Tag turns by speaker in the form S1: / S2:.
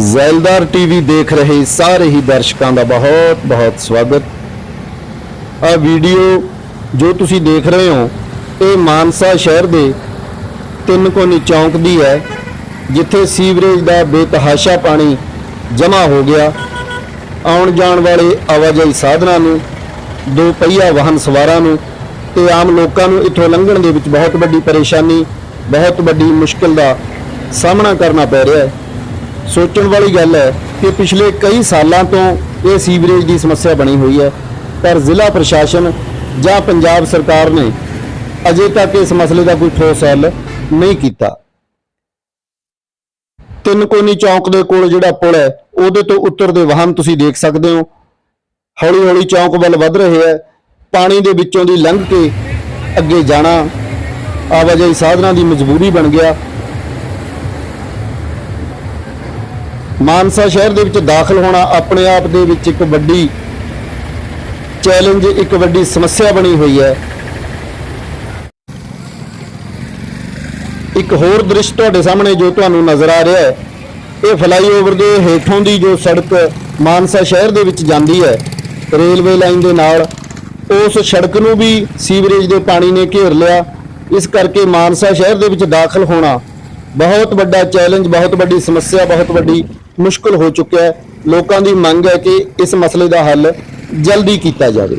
S1: ਜ਼ੈਲਦਾਰ TV ਦੇਖ ਰਹੇ ਸਾਰੇ ਹੀ ਦਰਸ਼ਕਾਂ ਦਾ ਬਹੁਤ ਬਹੁਤ ਸਵਾਗਤ। ਆ ਵੀਡੀਓ ਜੋ ਤੁਸੀਂ ਦੇਖ ਰਹੇ ਹੋ, ਇਹ ਮਾਨਸਾ ਸ਼ਹਿਰ ਦੇ ਤਿੰਨ ਕੋਨੀ ਚੌਂਕ ਦੀ ਹੈ, ਜਿੱਥੇ ਸੀਵਰੇਜ ਦਾ ਬੇਤਹਾਸ਼ਾ ਪਾਣੀ ਜਮ੍ਹਾਂ ਹੋ ਗਿਆ। ਆਉਣ ਜਾਣ ਵਾਲੇ ਆਵਾਜਾਈ ਸਾਧਨਾਂ ਨੂੰ, ਦੋ ਪਹੀਆ ਵਾਹਨ ਸਵਾਰਾਂ ਨੂੰ ਤੇ ਆਮ ਲੋਕਾਂ ਨੂੰ ਇੱਥੋਂ ਲੰਘਣ ਦੇ ਵਿੱਚ ਬਹੁਤ ਵੱਡੀ ਪਰੇਸ਼ਾਨੀ, ਬਹੁਤ ਵੱਡੀ ਮੁਸ਼ਕਲ ਦਾ ਸਾਹਮਣਾ ਕਰਨਾ ਪੈ ਰਿਹਾ ਹੈ। ਸੋਚਣ ਵਾਲੀ ਗੱਲ ਹੈ ਕਿ ਪਿਛਲੇ ਕਈ ਸਾਲਾਂ ਤੋਂ ਇਹ ਸੀਵਰੇਜ ਦੀ ਸਮੱਸਿਆ ਬਣੀ ਹੋਈ ਹੈ। ਪਰ ਜ਼ਿਲ੍ਹਾ ਪ੍ਰਸ਼ਾਸਨ ਜਾਂ ਪੰਜਾਬ ਸਰਕਾਰ ਨੇ ਅਜੇ ਤੱਕ ਇਸ ਮਸਲੇ ਦਾ ਕੋਈ ਠੋਸ ਹੱਲ ਨਹੀਂ ਕੀਤਾ। ਤਿੰਨ ਕੋਨੀ ਚੌਂਕ ਦੇ ਕੋਲ ਜਿਹੜਾ ਪੁਲ ਹੈ, ਉਹਦੇ ਤੋਂ ਉੱਤਰਦੇ ਵਾਹਨ ਤੁਸੀਂ ਦੇਖ ਸਕਦੇ ਹੋ। ਹੌਲੀ ਹੌਲੀ ਚੌਂਕ ਵੱਲ ਵੱਧ ਰਹੇ ਹੈ। ਪਾਣੀ ਦੇ ਵਿੱਚੋਂ ਦੀ ਲੰਘ ਕੇ ਅੱਗੇ ਜਾਣਾ ਆਵਾਜਾਈ ਸਾਧਨਾਂ ਦੀ ਮਜਬੂਰੀ ਬਣ ਗਿਆ। ਮਾਨਸਾ ਸ਼ਹਿਰ ਦੇ ਵਿੱਚ ਦਾਖਲ ਹੋਣਾ ਆਪਣੇ ਆਪ ਦੇ ਵਿੱਚ ਇੱਕ ਵੱਡੀ ਚੈਲੰਜ, ਇੱਕ ਵੱਡੀ ਸਮੱਸਿਆ ਬਣੀ ਹੋਈ ਹੈ। ਇੱਕ ਹੋਰ ਦ੍ਰਿਸ਼ ਤੁਹਾਡੇ ਸਾਹਮਣੇ ਜੋ ਤੁਹਾਨੂੰ ਨਜ਼ਰ ਆ ਰਿਹਾ ਹੈ, ਇਹ ਫਲਾਈਓਵਰ ਦੇ ਹੇਠੋਂ ਦੀ ਜੋ ਸੜਕ ਮਾਨਸਾ ਸ਼ਹਿਰ ਦੇ ਵਿੱਚ ਜਾਂਦੀ ਹੈ, ਰੇਲਵੇ ਲਾਈਨ ਦੇ ਨਾਲ। ਉਸ ਸੜਕ ਨੂੰ ਵੀ ਸੀਵਰੇਜ ਦੇ ਪਾਣੀ ਨੇ ਘੇਰ ਲਿਆ। ਇਸ ਕਰਕੇ ਮਾਨਸਾ ਸ਼ਹਿਰ ਦੇ ਵਿੱਚ ਦਾਖਲ ਹੋਣਾ ਬਹੁਤ ਵੱਡਾ ਚੈਲੰਜ ਬਹੁਤ ਵੱਡੀ ਸਮੱਸਿਆ, ਬਹੁਤ ਵੱਡੀ ਮੁਸ਼ਕਲ ਹੋ ਚੁੱਕਿਆ ਹੈ। ਲੋਕਾਂ ਦੀ ਮੰਗ ਹੈ ਕਿ ਇਸ ਮਸਲੇ ਦਾ ਹੱਲ ਜਲਦੀ ਕੀਤਾ ਜਾਵੇ।